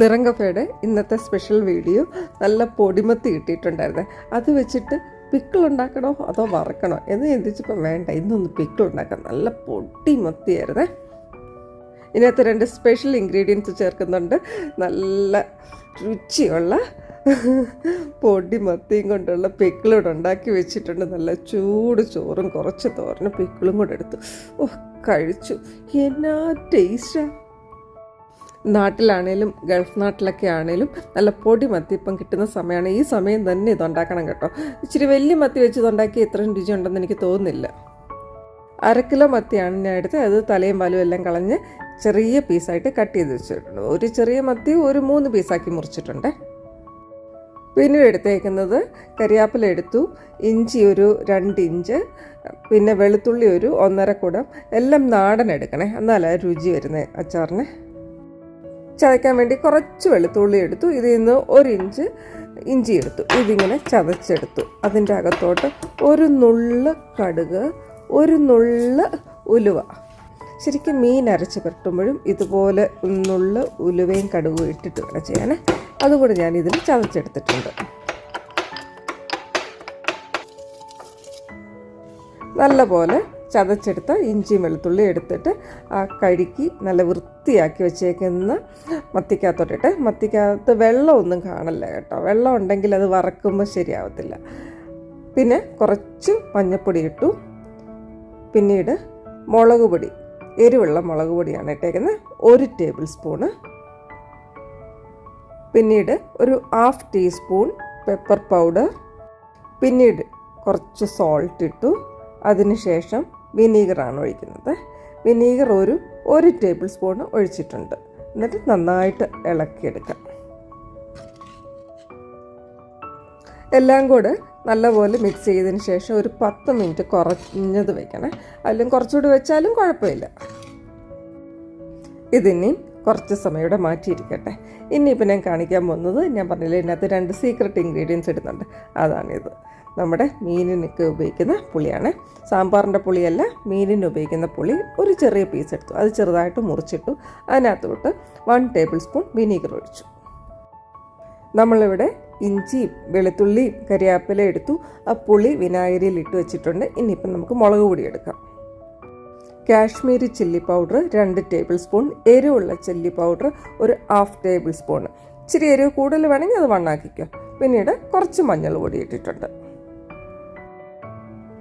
നിറം കഫയുടെ ഇന്നത്തെ special video നല്ല പൊടിമത്തി കിട്ടിയിട്ടുണ്ടായിരുന്നേ. അത് വെച്ചിട്ട് പിക്കിൾ ഉണ്ടാക്കണോ അതോ വറക്കണോ? എന്ന് ചിന്തിച്ചപ്പോൾ വേണ്ട ഇന്നൊന്ന് പിക്കിൾ ഉണ്ടാക്കാം. നല്ല പൊടിമത്തിയായിരുന്നേ. ഇതിനകത്ത് രണ്ട് സ്പെഷ്യൽ ഇൻഗ്രീഡിയൻസ് ചേർക്കുന്നുണ്ട്. നല്ല രുചിയുള്ള പൊടി മത്തിയും കൊണ്ടുള്ള പിക്കിളൂടെ ഉണ്ടാക്കി വെച്ചിട്ടുണ്ട്. നല്ല ചൂട് ചോറും കുറച്ച് തോരനും പിക്കിളും കൂടെ എടുത്തു. ഓ കഴിച്ചു. എന്നാ ടേസ്റ്റാ നാട്ടിലാണേലും ഗൾഫ് നാട്ടിലൊക്കെ ആണേലും നല്ല പൊടി മത്തി ഇപ്പം കിട്ടുന്ന സമയമാണ്. ഈ സമയം തന്നെ ഇത് ഉണ്ടാക്കണം കേട്ടോ. ഇച്ചിരി വലിയ മത്തി വെച്ച് ഇതുണ്ടാക്കി ഇത്രയും രുചി ഉണ്ടെന്ന് എനിക്ക് തോന്നുന്നില്ല. അര കിലോ മത്തിയാണ് ഞാൻ എടുത്ത് അത് തലയും പാലും എല്ലാം കളഞ്ഞ് ചെറിയ പീസായിട്ട് കട്ട് ചെയ്ത് വെച്ചിട്ടുണ്ട്. ഒരു ചെറിയ മത്തി ഒരു മൂന്ന് പീസാക്കി മുറിച്ചിട്ടുണ്ട്. പിന്നീട് എടുത്തേക്കുന്നത് കരിയാപ്പില എടുത്തു. ഇഞ്ചി ഒരു രണ്ട് ഇഞ്ച്. പിന്നെ വെളുത്തുള്ളി ഒരു ഒന്നര കുടം. എല്ലാം നാടൻ എടുക്കണേ. എന്നാലേ രുചി വരുന്നത് അച്ചാറിന്. ചതയ്ക്കാൻ വേണ്ടി കുറച്ച് വെളുത്തുള്ളി എടുത്തു. ഇതിൽ നിന്ന് ഒരു ഇഞ്ച് ഇഞ്ചി എടുത്തു. ഇതിങ്ങനെ ചതച്ചെടുത്തു. അതിന്റെ അകത്തോട്ട് ഒരു നുള്ള് കടുക് ഒരു നുള്ള് ഉലുവ. ശരിക്കും മീൻ അരച്ച് പുരട്ടുമ്പോഴും ഇതുപോലെ നുള്ള് ഉലുവയും കടുകും ഇട്ടിട്ട് വേണം ചെയ്യാൻ. അതുകൂടെ ഞാൻ ഇതിൽ ചതച്ചെടുത്തിട്ടുണ്ട്. നല്ലപോലെ ചതച്ചെടുത്ത ഇഞ്ചിയും വെളുത്തുള്ളി എടുത്തിട്ട് ആ കഴുകി നല്ല വൃത്തിയാക്കി വെച്ചേക്കുന്ന മത്തിക്കകത്തോട്ടിട്ട്. മത്തിക്കകത്ത് വെള്ളമൊന്നും കാണില്ല കേട്ടോ. വെള്ളം ഉണ്ടെങ്കിൽ അത് വറക്കുമ്പോൾ ശരിയാവത്തില്ല. പിന്നെ കുറച്ച് മഞ്ഞൾപ്പൊടി ഇട്ടു. പിന്നീട് മുളക് പൊടി എരിവുള്ള മുളക് പൊടിയാണ് ഇട്ടേക്കുന്നത്. ഒരു ടേബിൾ സ്പൂണ്. പിന്നീട് ഒരു ഹാഫ് ടീസ്പൂൺ പെപ്പർ പൗഡർ. പിന്നീട് കുറച്ച് സോൾട്ട് ഇട്ടു. അതിനുശേഷം വിനീഗറാണ് ഒഴിക്കുന്നത്. വിനീഗർ ഒരു ഒരു ടേബിൾ സ്പൂൺ ഒഴിച്ചിട്ടുണ്ട്. എന്നിട്ട് നന്നായിട്ട് ഇളക്കിയെടുക്കാം. എല്ലാം കൂടെ നല്ലപോലെ മിക്സ് ചെയ്തതിന് ശേഷം ഒരു പത്ത് മിനിറ്റ് കുറഞ്ഞത് വെക്കണേ. അതിലും കുറച്ചുകൂടി വെച്ചാലും കുഴപ്പമില്ല. ഇതിനി കുറച്ച് സമയം ഇവിടെ മാറ്റിയിരിക്കട്ടെ. ഇനിയിപ്പോൾ ഞാൻ കാണിക്കാൻ പോകുന്നത് ഞാൻ പറഞ്ഞില്ലേ ഇതിനകത്ത് രണ്ട് സീക്രട്ട് ഇൻഗ്രീഡിയൻസ് ഇടുന്നുണ്ട്. അതാണിത്. നമ്മുടെ മീനിനൊക്കെ ഉപയോഗിക്കുന്ന പുളിയാണ്. സാമ്പാറിന്റെ പുളിയല്ല മീനിന് ഉപയോഗിക്കുന്ന പുളി ഒരു ചെറിയ പീസ് എടുത്തു. അത് ചെറുതായിട്ട് മുറിച്ചിട്ടു. അതിനകത്തോട്ട് വൺ ടേബിൾ സ്പൂൺ വിനീഗർ ഒഴിച്ചു. നമ്മളിവിടെ ഇഞ്ചിയും വെളുത്തുള്ളിയും കരിയാപ്പില എടുത്തു. ആ പുളി വിനാഗിരിയിൽ ഇട്ട് വെച്ചിട്ടുണ്ട്. ഇനിയിപ്പം നമുക്ക് മുളക് പൊടി എടുക്കാം. കാശ്മീരി ചില്ലി പൗഡർ രണ്ട് ടേബിൾ സ്പൂൺ എരിവുള്ള ചില്ലി പൗഡർ ഒരു ഹാഫ് ടേബിൾ സ്പൂൺ. ഇച്ചിരി എരിവ് കൂടുതൽ വേണമെങ്കിൽ അത് വണ്ണാക്കിക്കോ പിന്നീട് കുറച്ച് മഞ്ഞൾ പൊടി ഇട്ടിട്ടുണ്ട്.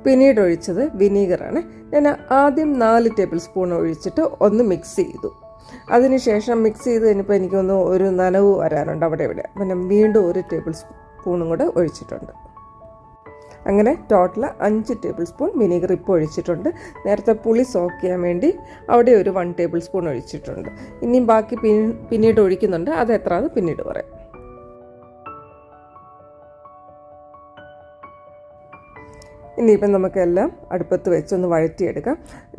പിന്നീട് ഒഴിച്ചത് വിനീഗറാണ് ഞാൻ ആദ്യം നാല് ടേബിൾ സ്പൂൺ ഒഴിച്ചിട്ട് ഒന്ന് മിക്സ് ചെയ്തു. അതിനുശേഷം മിക്സ് ചെയ്ത് കഴിഞ്ഞപ്പോൾ എനിക്കൊന്ന് ഒരു നനവ് വരാനുണ്ട് അവിടെ ഇവിടെ. പിന്നെ വീണ്ടും ഒരു ടേബിൾ സ്പൂണും കൂടെ ഒഴിച്ചിട്ടുണ്ട്. അങ്ങനെ ടോട്ടൽ അഞ്ച് ടേബിൾ സ്പൂൺ വിനീഗർ ഇപ്പോൾ ഒഴിച്ചിട്ടുണ്ട്. നേരത്തെ പുളി സോക്ക് ചെയ്യാൻ വേണ്ടി അവിടെ ഒരു വൺ ടേബിൾ സ്പൂൺ ഒഴിച്ചിട്ടുണ്ട്. ഇനിയും ബാക്കി പിന്നീട് ഒഴിക്കുന്നുണ്ട്. അത് എത്ര അത് പിന്നീട് പറയാം. ഇനിയിപ്പം നമുക്കെല്ലാം അടുപ്പത്ത് വെച്ചൊന്ന് വഴറ്റിയെടുക്കാം.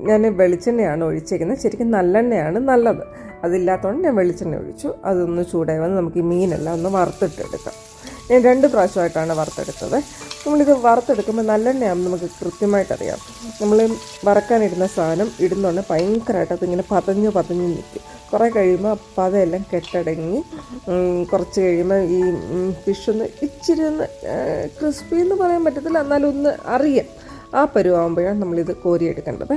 ഞാൻ വെളിച്ചെണ്ണയാണ് ഒഴിച്ചേക്കുന്നത്. ശരിക്കും നല്ലെണ്ണയാണ് നല്ലത്. അതില്ലാത്തതുകൊണ്ട് ഞാൻ വെളിച്ചെണ്ണ ഒഴിച്ചു. അതൊന്ന് ചൂടായി വന്ന് നമുക്ക് ഈ മീനെല്ലാം ഒന്ന് വറുത്തിട്ടെടുക്കാം. ഞാൻ രണ്ട് പ്രാവശ്യമായിട്ടാണ് വറുത്തെടുത്തത്. നമ്മളിത് വറുത്തെടുക്കുമ്പോൾ നല്ലെണ്ണയാകും നമുക്ക് കൃത്യമായിട്ട് അറിയാം നമ്മൾ വറക്കാനിടുന്ന സാധനം ഇടുന്നുണ്ട് ഭയങ്കരമായിട്ട് അതിങ്ങനെ പതഞ്ഞ് പതഞ്ഞ് നിൽക്കും. കുറേ കഴിയുമ്പോൾ പതയെല്ലാം കെട്ടടങ്ങി കുറച്ച് കഴിയുമ്പോൾ ഈ ഫിഷ് ഒന്ന് ഇച്ചിരി ഒന്ന് ക്രിസ്പി എന്ന് പറയാൻ പറ്റത്തില്ല. എന്നാലും ഒന്ന് അറിയാം. ആ പരുവാകുമ്പോഴാണ് നമ്മളിത് കോരിയെടുക്കേണ്ടത്.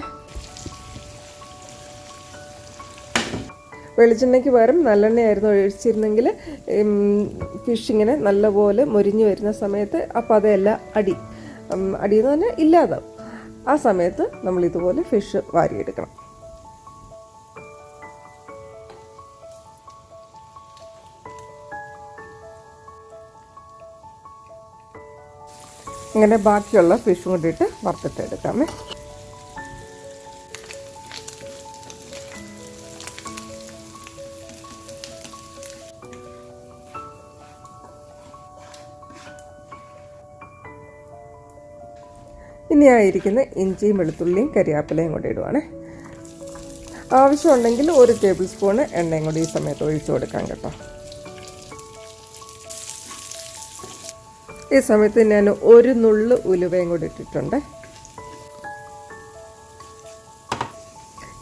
വെളിച്ചെണ്ണയ്ക്ക് പകരം നല്ലെണ്ണയായിരുന്നു ഒഴിച്ചിരുന്നെങ്കിൽ ഫിഷ് ഇങ്ങനെ നല്ലപോലെ മുരിഞ്ഞു വരുന്ന സമയത്ത് അപ്പോൾ അതെല്ലാം അടി. എന്ന് പറഞ്ഞാൽ ഇല്ലാതാവും. ആ സമയത്ത് നമ്മൾ ഇതുപോലെ ഫിഷ് വാരിയെടുക്കണം. ഇങ്ങനെ ബാക്കിയുള്ള ഫിഷും കൂടിയിട്ട് വറുത്തിട്ട് ഇനി ആയിരിക്കുന്ന ഇഞ്ചിയും വെളുത്തുള്ളിയും കരിയാപ്പിലയും കൂടി ഇടുവാണ്. ആവശ്യമുണ്ടെങ്കിൽ ഒരു ടേബിൾ സ്പൂണ് എണ്ണയും കൂടി ഈ സമയത്ത് ഒഴിച്ചു കൊടുക്കാം കേട്ടോ. ഈ സമയത്ത് ഞാൻ ഒരു നുള്ളു ഉലുവയും കൂടി ഇട്ടിട്ടുണ്ട്.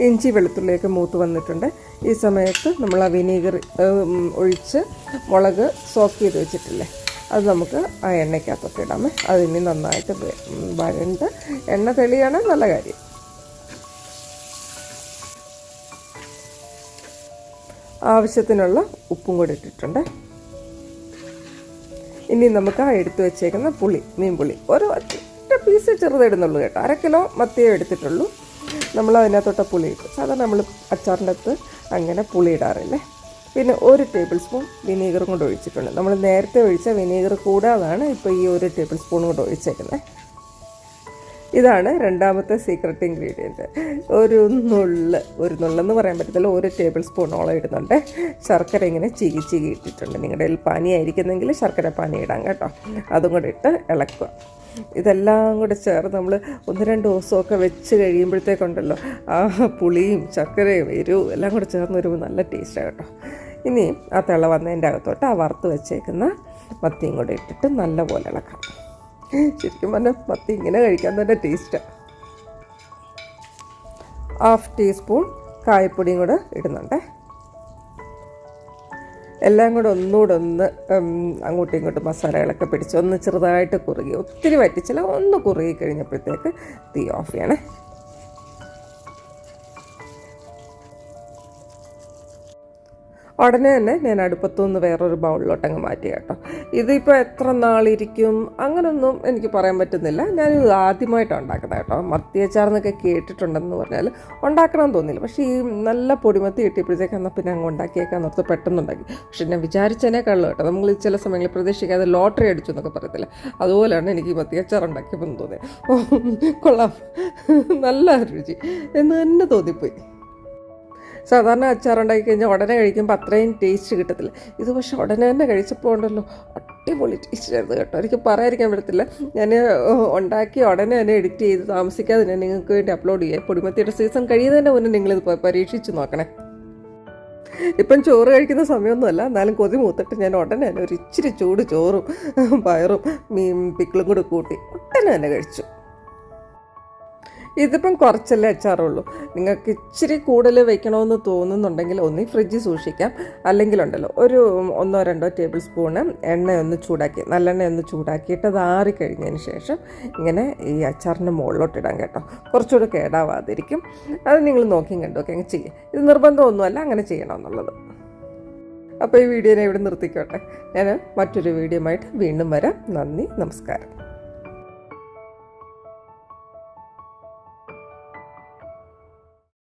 ഇഞ്ചി വെളുത്തുള്ളിയൊക്കെ മൂത്ത് വന്നിട്ടുണ്ട്. ഈ സമയത്ത് നമ്മൾ ആ വിനീഗർ ഒഴിച്ച് മുളക് സോക്ക് ചെയ്ത് വെച്ചിട്ടില്ലേ? അത് നമുക്ക് ആ എണ്ണയ്ക്കകത്തൊക്കെ ഇടാമേ. അതിനി നന്നായിട്ട് വരണ്ട്. എണ്ണ തെളിയാണ് നല്ല കാര്യം. ആവശ്യത്തിനുള്ള ഉപ്പും കൂടി ഇട്ടിട്ടുണ്ട്. ഇനി നമുക്ക് ആ എടുത്തു വെച്ചേക്കുന്ന പുളി മീൻ പുളി ഒരു ഒറ്റ പീസ് ചെറുതിടുന്നുള്ളൂ കേട്ടോ. അര കിലോ മത്തിയേ എടുത്തിട്ടുള്ളൂ. നമ്മൾ അതിനകത്തോട്ട് പുളി ഇട്ടു. സാധാരണ നമ്മൾ അച്ചാറിന്റെ അകത്ത് അങ്ങനെ പുളി ഇടാറില്ലേ? പിന്നെ ഒരു ടേബിൾ സ്പൂൺ വിനീഗറും കൂടെ ഒഴിച്ചിട്ടുണ്ട്. നമ്മൾ നേരത്തെ ഒഴിച്ച വിനീഗർ കൂടാതാണ് ഇപ്പോൾ ഈ ഒരു ടേബിൾ സ്പൂൺ കൂടെ ഒഴിച്ചേക്കുന്നത്. ഇതാണ് രണ്ടാമത്തെ സീക്രട്ട് ഇൻഗ്രീഡിയന്റ് ഒരു നുള്ള് ഒരു നുള്ളെന്ന് പറയാൻ പറ്റത്തില്ല. ഒരു ടേബിൾ സ്പൂണോളം ഇടുന്നുണ്ട്. ശർക്കര ഇങ്ങനെ ചീകി ചീകി ഇട്ടിട്ടുണ്ട്. നിങ്ങളുടെ കയ്യിൽ പാനി ആയിരിക്കുന്നെങ്കിൽ ശർക്കര പാനി ഇടാം കേട്ടോ. അതും കൂടെ ഇട്ട് ഇളക്കുക. ഇതെല്ലാം കൂടെ ചേർന്ന് നമ്മൾ ഒന്ന് രണ്ട് ദിവസമൊക്കെ വെച്ച് കഴിയുമ്പോഴത്തേക്കുണ്ടല്ലോ. ആ പുളിയും ശർക്കരയും എരിവും എല്ലാം കൂടെ ചേർന്ന് വരുമ്പോൾ നല്ല ടേസ്റ്റാണ് കേട്ടോ. ഇനി ആ തിള വന്നതിന്റെ അകത്തോട്ട് ആ വറുത്ത് വെച്ചേക്കുന്ന മത്തിയും കൂടെ ഇട്ടിട്ട് നല്ലപോലെ ഇളക്കാം ശരിക്കും പറഞ്ഞാൽ മത്തി ഇങ്ങനെ കഴിക്കാൻ തന്നെ ടേസ്റ്റാണ് ഹാഫ് ടീസ്പൂൺ കായപ്പൊടിയും കൂടെ ഇടുന്നുണ്ട്. എല്ലാം കൂടെ ഒന്നുകൂടെ ഒന്ന് അങ്ങോട്ടും ഇങ്ങോട്ടും മസാലകളൊക്കെ പിടിച്ച് ഒന്ന് ചെറുതായിട്ട് കുറുകി ഒത്തിരി വറ്റിച്ചില്ല ഒന്ന് കുറുകി കഴിഞ്ഞപ്പോഴത്തേക്ക് തീ ഓഫ് ചെയ്യണേ. ഉടനെ തന്നെ ഞാൻ അടുപ്പത്തുനിന്ന് വേറൊരു ബൗളിലോട്ട് അങ്ങ് മാറ്റി കേട്ടോ. ഇതിപ്പോൾ എത്ര നാളിരിക്കും? അങ്ങനൊന്നും എനിക്ക് പറയാൻ പറ്റുന്നില്ല. ഞാനിത് ആദ്യമായിട്ടാണ് ഉണ്ടാക്കുന്നത് കേട്ടോ. മത്തിയച്ചാർന്നൊക്കെ കേട്ടിട്ടുണ്ടെന്ന് പറഞ്ഞാൽ ഉണ്ടാക്കണം തോന്നിയില്ല പക്ഷേ ഈ നല്ല പൊടിമത്തി കിട്ടിയപ്പോഴത്തേക്ക് എന്നാൽ പിന്നെ അങ്ങ് ഉണ്ടാക്കിയേക്കാൻ നിർത്ത് പെട്ടെന്നുണ്ടാക്കി. പക്ഷെ ഞാൻ വിചാരിച്ചതിനേക്കാളും കേട്ടോ. നമ്മൾ ചില സമയങ്ങളിൽ പ്രതീക്ഷിക്കാതെ ലോട്ടറി അടിച്ചു എന്നൊക്കെ പറയത്തില്ല? അതുപോലെയാണ് എനിക്ക് ഈ മത്തിയച്ചാർ ഉണ്ടാക്കിയപ്പോൾ തോന്നിയത്. കൊള്ളാം. നല്ല രുചി. എന്ന് തന്നെ തോന്നിപ്പോയി. സാധാരണ അച്ചാറുണ്ടാക്കി കഴിഞ്ഞാൽ ഉടനെ കഴിക്കുമ്പോൾ അത്രയും ടേസ്റ്റ് കിട്ടത്തില്ല. ഇത് പക്ഷെ ഉടനെ തന്നെ കഴിച്ചപ്പോൾ ഉണ്ടല്ലോ അടിപൊളി ടേസ്റ്റ് ആയിരുന്നു കേട്ടോ. എനിക്ക് പറയാതിരിക്കാൻ പറ്റത്തില്ല. ഞാൻ ഉണ്ടാക്കി ഉടനെ തന്നെ എഡിറ്റ് ചെയ്ത് താമസിക്കാതെ ഞാൻ നിങ്ങൾക്ക് വേണ്ടി അപ്ലോഡ് ചെയ്യാം. പൊടിമത്തിയുടെ സീസൺ കഴിയുന്നതിന്റെ മുന്നേ നിങ്ങളിത് പരീക്ഷിച്ച് നോക്കണേ. ഇപ്പം ചോറ് കഴിക്കുന്ന സമയമൊന്നുമല്ല എന്നാലും കൊതി മൂത്തിട്ട് ഞാൻ ഉടനെ തന്നെ ഒരു ഇച്ചിരി ചൂട് ചോറും പയറും മീൻ പിക്കിളും കൂടെ കൂട്ടി ഉടനെ തന്നെ കഴിച്ചു. ഇതിപ്പം കുറച്ചല്ലേ അച്ചാറുള്ളൂ. നിങ്ങൾക്ക് ഇച്ചിരി കൂടുതൽ വെക്കണമെന്ന് തോന്നുന്നുണ്ടെങ്കിൽ ഒന്നീ ഫ്രിഡ്ജിൽ സൂക്ഷിക്കാം. അല്ലെങ്കിൽ ഉണ്ടല്ലോ ഒരു ഒന്നോ രണ്ടോ ടേബിൾ സ്പൂണ് എണ്ണയൊന്ന് ചൂടാക്കി നല്ലെണ്ണ ഒന്ന് ചൂടാക്കിയിട്ട് അത് ആറി കഴിഞ്ഞതിന് ശേഷം ഇങ്ങനെ ഈ അച്ചാറിന്റെ മുകളിലോട്ട് ഇടാം കേട്ടോ. കുറച്ചുകൂടെ കേടാവാതിരിക്കും. അത് നിങ്ങൾ നോക്കിയും കണ്ടൊക്കെ അങ്ങ് ചെയ്യും. ഇത് നിർബന്ധമൊന്നുമല്ല അങ്ങനെ ചെയ്യണമെന്നുള്ളത്. അപ്പോൾ ഈ വീഡിയോനെ ഇവിടെ നിർത്തിക്കോട്ടെ. ഞാൻ മറ്റൊരു വീഡിയോ ആയിട്ട് വീണ്ടും വരാം. നന്ദി നമസ്കാരം.